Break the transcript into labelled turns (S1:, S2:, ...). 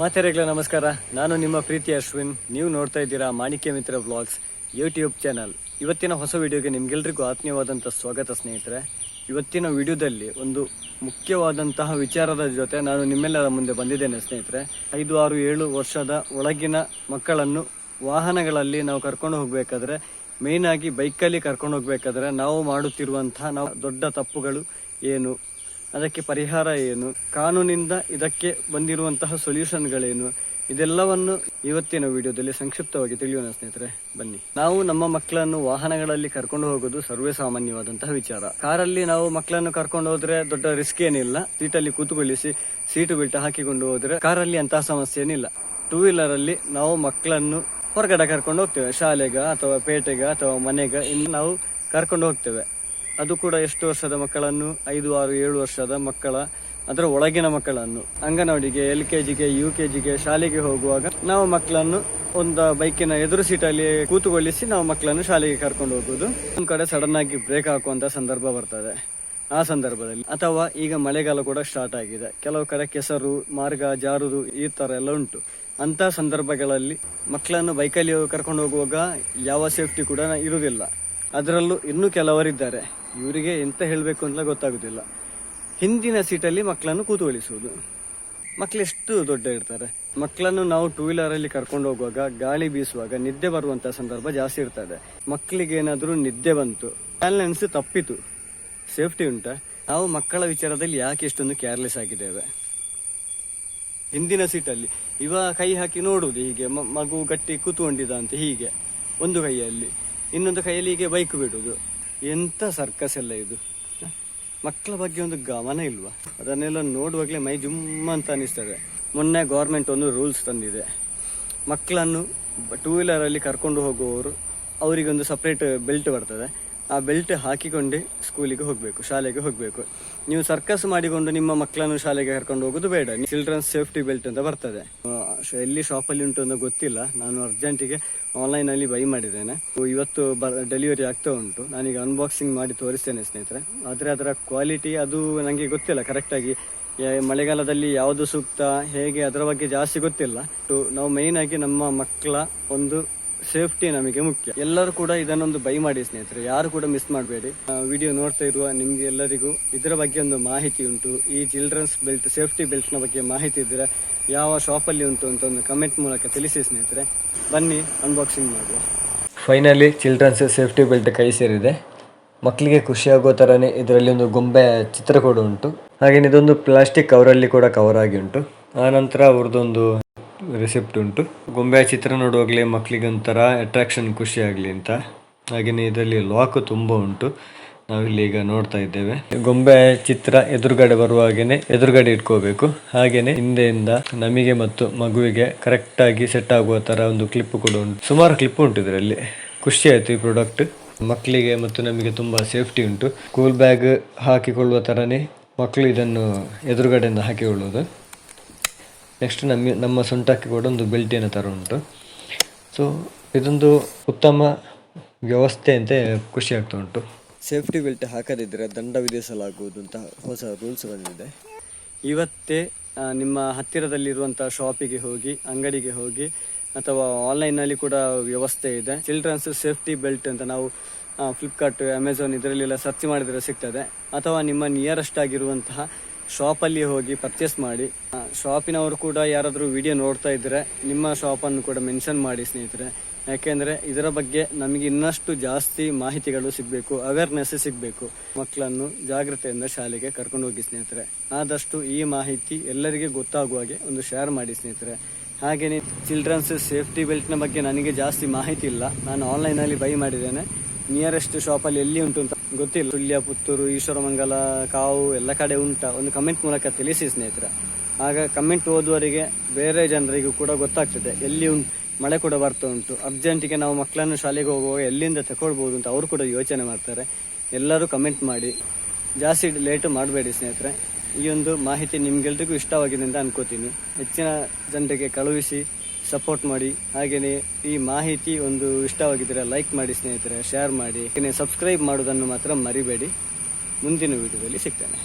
S1: ಮಾತೆರೆಗಳ, ನಮಸ್ಕಾರ. ನಾನು ನಿಮ್ಮ ಪ್ರೀತಿ ಅಶ್ವಿನ್. ನೀವು ನೋಡ್ತಾ ಇದ್ದೀರಾ ಮಾಣಿಕ್ಯ ಮಿತ್ರ ಬ್ಲಾಗ್ಸ್ ಯೂಟ್ಯೂಬ್ ಚಾನಲ್. ಇವತ್ತಿನ ಹೊಸ ವಿಡಿಯೋಗೆ ನಿಮ್ಗೆಲ್ರಿಗೂ ಆತ್ಮೀಯವಾದಂಥ ಸ್ವಾಗತ, ಸ್ನೇಹಿತರೆ. ಇವತ್ತಿನ ವಿಡಿಯೋದಲ್ಲಿ ಒಂದು ಮುಖ್ಯವಾದಂತಹ ವಿಚಾರದ ಜೊತೆ ನಾನು ನಿಮ್ಮೆಲ್ಲರ ಮುಂದೆ ಬಂದಿದ್ದೇನೆ, ಸ್ನೇಹಿತರೆ. ಐದು, ಆರು, ಏಳು ವರ್ಷದ ಒಳಗಿನ ಮಕ್ಕಳನ್ನು ವಾಹನಗಳಲ್ಲಿ ನಾವು ಕರ್ಕೊಂಡು ಹೋಗಬೇಕಾದ್ರೆ ಮೇಯ್ನಾಗಿ ಬೈಕಲ್ಲಿ ಕರ್ಕೊಂಡು ಹೋಗಬೇಕಾದ್ರೆ ನಾವು ಮಾಡುತ್ತಿರುವಂತಹ ನಾವು ದೊಡ್ಡ ತಪ್ಪುಗಳು ಏನು? ಅದಕ್ಕೆ ಪರಿಹಾರ ಏನು? ಕಾನೂನಿಂದ ಇದಕ್ಕೆ ಬಂದಿರುವಂತಹ ಸೊಲ್ಯೂಷನ್ಗಳೇನು ಇದೆಲ್ಲವನ್ನು ಇವತ್ತಿನ ವಿಡಿಯೋದಲ್ಲಿ ಸಂಕ್ಷಿಪ್ತವಾಗಿ ತಿಳಿಯೋಣ ಸ್ನೇಹಿತರೆ, ಬನ್ನಿ. ನಾವು ನಮ್ಮ ಮಕ್ಕಳನ್ನು ವಾಹನಗಳಲ್ಲಿ ಕರ್ಕೊಂಡು ಹೋಗೋದು ಸರ್ವೇ ಸಾಮಾನ್ಯವಾದಂತಹ ವಿಚಾರ. ಕಾರಲ್ಲಿ ನಾವು ಮಕ್ಕಳನ್ನು ಕರ್ಕೊಂಡು ಹೋದ್ರೆ ದೊಡ್ಡ ರಿಸ್ಕ್ ಏನಿಲ್ಲ. ಸೀಟಲ್ಲಿ ಕೂತುಕೊಳ್ಳಿಸಿ ಸೀಟು ಬೆಲ್ಟ್ ಹಾಕಿಕೊಂಡು ಹೋದ್ರೆ ಕಾರಲ್ಲಿ ಅಂತಹ ಸಮಸ್ಯೆ ಏನಿಲ್ಲ ಟೂ ವೀಲರ್ ಅಲ್ಲಿ ನಾವು ಮಕ್ಕಳನ್ನು ಹೊರಗಡೆ ಕರ್ಕೊಂಡು ಹೋಗ್ತೇವೆ. ಶಾಲೆಗ ಅಥವಾ ಪೇಟೆಗ ಅಥವಾ ಮನೆಗ ಇನ್ನು ನಾವು ಕರ್ಕೊಂಡು ಹೋಗ್ತೇವೆ. ಅದು ಕೂಡ ಎಷ್ಟು ವರ್ಷದ ಮಕ್ಕಳನ್ನು? ಐದು, ಆರು, ಏಳು ವರ್ಷದ ಮಕ್ಕಳ, ಅದರ ಒಳಗಿನ ಮಕ್ಕಳನ್ನು. ಅಂಗನವಾಡಿಗೆ, ಎಲ್ ಕೆ ಜಿಗೆ ಯು ಕೆ ಜಿಗೆ ಶಾಲೆಗೆ ಹೋಗುವಾಗ ನಾವು ಮಕ್ಕಳನ್ನು ಒಂದು ಬೈಕಿನ ಎದುರು ಸೀಟಲ್ಲಿ ಕೂತುಗೊಳಿಸಿ ನಾವು ಮಕ್ಕಳನ್ನು ಶಾಲೆಗೆ ಕರ್ಕೊಂಡು ಹೋಗುವುದು. ಒಂದ್ ಕಡೆ ಸಡನ್ ಆಗಿ ಬ್ರೇಕ್ ಹಾಕುವಂತ ಸಂದರ್ಭ ಬರ್ತದೆ. ಆ ಸಂದರ್ಭದಲ್ಲಿ ಅಥವಾ ಈಗ ಮಳೆಗಾಲ ಕೂಡ ಸ್ಟಾರ್ಟ್ ಆಗಿದೆ. ಕೆಲವು ಕಡೆ ಕೆಸರು, ಮಾರ್ಗ, ಜಾರುದು ಈ ತರ ಎಲ್ಲ ಉಂಟು. ಅಂತ ಸಂದರ್ಭಗಳಲ್ಲಿ ಮಕ್ಕಳನ್ನು ಬೈಕಲ್ಲಿ ಕರ್ಕೊಂಡು ಹೋಗುವಾಗ ಯಾವ ಸೇಫ್ಟಿ ಕೂಡ ಇರುವುದಿಲ್ಲ. ಅದರಲ್ಲೂ ಇನ್ನೂ ಕೆಲವರಿದ್ದಾರೆ. ಇವರಿಗೆ ಎಂತ ಹೇಳಬೇಕು ಅಂತ ಗೊತ್ತಾಗುದಿಲ್ಲ. ಹಿಂದಿನ ಸೀಟಲ್ಲಿ ಮಕ್ಕಳನ್ನು ಕೂತುಗೊಳಿಸುವುದು. ಮಕ್ಕಳು ಎಷ್ಟು ದೊಡ್ಡ ಇರ್ತಾರೆ. ಮಕ್ಕಳನ್ನು ನಾವು ಟೂ ವೀಲರ್ ಅಲ್ಲಿ ಕರ್ಕೊಂಡು ಹೋಗುವಾಗ, ಗಾಳಿ ಬೀಸುವಾಗ ನಿದ್ದೆ ಬರುವಂತಹ ಸಂದರ್ಭ ಜಾಸ್ತಿ ಇರ್ತದೆ. ಮಕ್ಕಳಿಗೆ ಏನಾದರೂ ನಿದ್ದೆ ಬಂತು ಬ್ಯಾಲೆನ್ಸ್ ತಪ್ಪಿತು ಸೇಫ್ಟಿ ಉಂಟಾ? ನಾವು ಮಕ್ಕಳ ವಿಚಾರದಲ್ಲಿ ಯಾಕೆ ಇಷ್ಟೊಂದು ಕೇರ್ಲೆಸ್ ಆಗಿದ್ದೇವೆ? ಹಿಂದಿನ ಸೀಟಲ್ಲಿ, ಇವ ಕೈ ಹಾಕಿ ನೋಡುವುದು ಹೀಗೆ ಮಗು ಗಟ್ಟಿ ಕೂತ್ಕೊಂಡಿದ ಅಂತ ಹೀಗೆ, ಒಂದು ಕೈಯಲ್ಲಿ, ಇನ್ನೊಂದು ಕೈಯಲ್ಲಿ ಹೀಗೆ ಬೈಕ್ ಬಿಡುದು ಎಂತ ಸರ್ಕಸ್ ಎಲ್ಲ ಇದು? ಮಕ್ಕಳ ಬಗ್ಗೆ ಒಂದು ಗಮನ ಇಲ್ವಾ? ಅದನ್ನೆಲ್ಲ ನೋಡುವಾಗಲೇ ಮೈ ಜುಮ್ಮ ಅಂತ ಅನಿಸ್ತದೆ. ಮೊನ್ನೆ ಗೌರ್ಮೆಂಟ್ ಒಂದು ರೂಲ್ಸ್ ತಂದಿದೆ. ಮಕ್ಕಳನ್ನು ಟೂ ವೀಲರಲ್ಲಿ ಕರ್ಕೊಂಡು ಹೋಗುವವರು, ಅವರಿಗೊಂದು ಸಪ್ರೇಟ್ ಬೆಲ್ಟ್ ಬರ್ತದೆ. ಆ ಬೆಲ್ಟ್ ಹಾಕಿಕೊಂಡೇ ಸ್ಕೂಲಿಗೆ ಹೋಗಬೇಕು, ಶಾಲೆಗೆ ಹೋಗಬೇಕು. ನೀವು ಸರ್ಕಸ್ ಮಾಡಿಕೊಂಡು ನಿಮ್ಮ ಮಕ್ಕಳನ್ನು ಶಾಲೆಗೆ ಕರ್ಕೊಂಡು ಹೋಗೋದು ಬೇಡ. ಚಿಲ್ಡ್ರನ್ಸ್ ಸೇಫ್ಟಿ ಬೆಲ್ಟ್ ಅಂತ ಬರ್ತದೆ. ಎಲ್ಲಿ ಶಾಪಲ್ಲಿ ಉಂಟು ಅಂತ ಗೊತ್ತಿಲ್ಲ. ನಾನು ಅರ್ಜೆಂಟಿಗೆ ಆನ್ಲೈನಲ್ಲಿ ಬೈ ಮಾಡಿದ್ದೇನೆ. ಇವತ್ತು ಡೆಲಿವರಿ ಆಗ್ತಾ ಉಂಟು. ನಾನೀಗ ಅನ್ಬಾಕ್ಸಿಂಗ್ ಮಾಡಿ ತೋರಿಸ್ತೇನೆ ಸ್ನೇಹಿತರೆ. ಆದರೆ ಅದರ ಕ್ವಾಲಿಟಿ ಅದು ನನಗೆ ಗೊತ್ತಿಲ್ಲ. ಕರೆಕ್ಟಾಗಿ ಮಳೆಗಾಲದಲ್ಲಿ ಯಾವುದು ಸೂಕ್ತ, ಹೇಗೆ, ಅದರ ಬಗ್ಗೆ ಜಾಸ್ತಿ ಗೊತ್ತಿಲ್ಲ. ಟು- ನಾವು ಮೇಯ್ನಾಗಿ ನಮ್ಮ ಮಕ್ಕಳ ಒಂದು ಸೇಫ್ಟಿ ನಮಗೆ ಮುಖ್ಯ. ಎಲ್ಲರೂ ಕೂಡ ಇದನ್ನೊಂದು ಬೈ ಮಾಡಿ ಸ್ನೇಹಿತರೆ. ಯಾರು ಕೂಡ ಮಿಸ್ ಮಾಡಬೇಡಿ. ವಿಡಿಯೋ ನೋಡ್ತಾ ಇರುವ ನಿಮ್ಗೆ ಎಲ್ಲರಿಗೂ ಇದರ ಬಗ್ಗೆ ಒಂದು ಮಾಹಿತಿ ಉಂಟು. ಈ ಚಿಲ್ಡ್ರನ್ಸ್ ಬೆಲ್ಟ್, ಸೇಫ್ಟಿ ಬೆಲ್ಟ್ನ ಬಗ್ಗೆ ಮಾಹಿತಿ ಇದ್ರೆ ಯಾವ ಶಾಪಲ್ಲಿ ಉಂಟು ಅಂತ ಒಂದು ಕಮೆಂಟ್ ಮೂಲಕ ತಿಳಿಸಿ ಸ್ನೇಹಿತರೆ. ಬನ್ನಿ ಅನ್ಬಾಕ್ಸಿಂಗ್ ಮಾಡುವ. ಫೈನಲಿ ಚಿಲ್ಡ್ರನ್ಸ್ ಸೇಫ್ಟಿ ಬೆಲ್ಟ್ ಕೈ ಸೇರಿದೆ. ಮಕ್ಕಳಿಗೆ ಖುಷಿಯಾಗೋ ಥರನೇ ಇದರಲ್ಲಿ ಒಂದು ಗೊಂಬೆ ಚಿತ್ರ ಕೂಡ ಉಂಟು. ಹಾಗೇನೆ ಇದೊಂದು ಪ್ಲಾಸ್ಟಿಕ್ ಕವರಲ್ಲಿ ಕೂಡ ಕವರ್ ಆಗಿ ಉಂಟು. ಆನಂತರ ಅವ್ರದ್ದೊಂದು ರೆಸಿಪ್ಟ್ ಉಂಟು. ಗೊಂಬೆ ಚಿತ್ರ ನೋಡುವಾಗಲೇ ಮಕ್ಕಳಿಗೊಂಥರ ಅಟ್ರಾಕ್ಷನ್ ಖುಷಿ ಆಗಲಿ ಅಂತ. ಹಾಗೆಯೇ ಇದರಲ್ಲಿ ಲಾಕ್ ತುಂಬ ಉಂಟು. ನಾವಿಲ್ಲಿ ಈಗ ನೋಡ್ತಾ ಇದ್ದೇವೆ. ಗೊಂಬೆ ಚಿತ್ರ ಎದುರುಗಡೆ ಬರುವಾಗೇನೆ ಎದುರುಗಡೆ ಇಟ್ಕೋಬೇಕು. ಹಾಗೇನೆ ಹಿಂದೆಯಿಂದ ನಮಗೆ ಮತ್ತು ಮಗುವಿಗೆ ಕರೆಕ್ಟಾಗಿ ಸೆಟ್ ಆಗುವ ತರ ಒಂದು ಕ್ಲಿಪ್ ಕೂಡ ಉಂಟು. ಸುಮಾರು ಕ್ಲಿಪ್ ಉಂಟು ಇದರಲ್ಲಿ. ಖುಷಿ ಆಯ್ತು ಈ ಪ್ರಾಡಕ್ಟ್ ಮಕ್ಕಳಿಗೆ ಮತ್ತು ನಮಗೆ ತುಂಬಾ ಸೇಫ್ಟಿ ಉಂಟು. ಸ್ಕೂಲ್ ಬ್ಯಾಗ್ ಹಾಕಿಕೊಳ್ಳುವ ತರನೇ ಮಕ್ಕಳು ಇದನ್ನು ಎದುರುಗಡೆಯಿಂದ ಹಾಕಿಕೊಳ್ಳುವುದು. ನೆಕ್ಸ್ಟ್ ನಮ್ಮ ನಮ್ಮ ಸೊಂಟಕ್ಕೆ ಕೂಡ ಒಂದು ಬೆಲ್ಟಿನ ಥರ ಉಂಟು ಸೊ ಇದೊಂದು ಉತ್ತಮ ವ್ಯವಸ್ಥೆ ಅಂತ ಖುಷಿ ಆಗ್ತಾ ಉಂಟು. ಸೇಫ್ಟಿ ಬೆಲ್ಟ್ ಹಾಕದಿದ್ದರೆ ದಂಡ ವಿಧಿಸಲಾಗುವುದು ಅಂತ ಹೊಸ ರೂಲ್ಸ್ ಬಂದಿದೆ. ಇವತ್ತೇ ನಿಮ್ಮ ಹತ್ತಿರದಲ್ಲಿರುವಂಥ ಶಾಪಿಗೆ ಹೋಗಿ, ಅಂಗಡಿಗೆ ಹೋಗಿ, ಅಥವಾ ಆನ್ಲೈನಲ್ಲಿ ಕೂಡ ವ್ಯವಸ್ಥೆ ಇದೆ. ಚಿಲ್ಡ್ರನ್ಸ್ ಸೇಫ್ಟಿ ಬೆಲ್ಟ್ ಅಂತ ನಾವು ಫ್ಲಿಪ್ಕಾರ್ಟ್ ಅಮೆಝಾನ್ ಇದರಲ್ಲೆಲ್ಲ ಸರ್ಚ್ ಮಾಡಿದರೆ ಸಿಗ್ತದೆ. ಅಥವಾ ನಿಮ್ಮ ನಿಯರೆಸ್ಟ್ ಆಗಿರುವಂತಹ ಶಾಪಲ್ಲಿ ಹೋಗಿ ಪರ್ಚೇಸ್ ಮಾಡಿ. ಶಾಪಿನವರು ಕೂಡ ಯಾರಾದರೂ ವಿಡಿಯೋ ನೋಡ್ತಾ ಇದ್ರೆ ನಿಮ್ಮ ಶಾಪನ್ನು ಕೂಡ ಮೆನ್ಷನ್ ಮಾಡಿ ಸ್ನೇಹಿತರೆ. ಯಾಕೆಂದ್ರೆ ಇದರ ಬಗ್ಗೆ ನಮಗೆ ಇನ್ನಷ್ಟು ಜಾಸ್ತಿ ಮಾಹಿತಿಗಳು ಸಿಗಬೇಕು ಅವೇರ್ನೆಸ್ ಸಿಗಬೇಕು. ಮಕ್ಕಳನ್ನು ಜಾಗ್ರತೆಯಿಂದ ಶಾಲೆಗೆ ಕರ್ಕೊಂಡು ಹೋಗಿ ಸ್ನೇಹಿತರೆ. ಆದಷ್ಟು ಈ ಮಾಹಿತಿ ಎಲ್ಲರಿಗೆ ಗೊತ್ತಾಗುವ ಹಾಗೆ ಒಂದು ಶೇರ್ ಮಾಡಿ ಸ್ನೇಹಿತರೆ. ಹಾಗೆಯೇ ಚಿಲ್ಡ್ರನ್ಸ್ ಸೇಫ್ಟಿ ಬೆಲ್ಟ್ನ ಬಗ್ಗೆ ನನಗೆ ಜಾಸ್ತಿ ಮಾಹಿತಿ ಇಲ್ಲ. ನಾನು ಆನ್ಲೈನಲ್ಲಿ ಬೈ ಮಾಡಿದ್ದೇನೆ. ನಿಯರೆಸ್ಟ್ ಶಾಪಲ್ಲಿ ಎಲ್ಲಿ ಉಂಟು ಅಂತ ಗೊತ್ತಿಲ್ಲ. ಸುಳ್ಯ ಪುತ್ತೂರು, ಈಶ್ವರಮಂಗಲ, ಕಾವು ಎಲ್ಲ ಕಡೆ ಉಂಟ. ಒಂದು ಕಮೆಂಟ್ ಮೂಲಕ ತಿಳಿಸಿ ಸ್ನೇಹಿತರ. ಆಗ ಕಮೆಂಟ್ ಓದುವರಿಗೆ ಬೇರೆ ಜನರಿಗೂ ಕೂಡ ಗೊತ್ತಾಗ್ತದೆ. ಎಲ್ಲಿ ಉಂಟು? ಮಳೆ ಕೂಡ ಬರ್ತಾ ಉಂಟು. ಅರ್ಜೆಂಟಿಗೆ ನಾವು ಮಕ್ಕಳನ್ನು ಶಾಲೆಗೆ ಹೋಗುವಾಗ ಎಲ್ಲಿಂದ ತಗೊಳ್ಬೋದು ಅಂತ ಅವರು ಕೂಡ ಯೋಚನೆ ಮಾಡ್ತಾರೆ. ಎಲ್ಲರೂ ಕಮೆಂಟ್ ಮಾಡಿ. ಜಾಸ್ತಿ ಲೇಟ್ ಮಾಡಬೇಡಿ ಸ್ನೇಹಿತರೆ. ಈ ಒಂದು ಮಾಹಿತಿ ನಿಮ್ಗೆಲ್ರಿಗೂ ಇಷ್ಟವಾಗಿದೆ ಅಂತ ಅನ್ಕೋತೀನಿ. ಹೆಚ್ಚಿನ ಜನರಿಗೆ ಕಳುಹಿಸಿ. ಸಪೋರ್ಟ್ ಮಾಡಿ. ಹಾಗೆಯೇ ಈ ಮಾಹಿತಿ ಒಂದು ಇಷ್ಟವಾಗಿದ್ದರೆ ಲೈಕ್ ಮಾಡಿ, ಸ್ನೇಹಿತರೆ ಶೇರ್ ಮಾಡಿ. ಸಬ್ಸ್ಕ್ರೈಬ್ ಮಾಡೋದನ್ನು ಮಾತ್ರ ಮರಿಬೇಡಿ. ಮುಂದಿನ ವಿಡಿಯೋದಲ್ಲಿ ಸಿಗ್ತೇನೆ.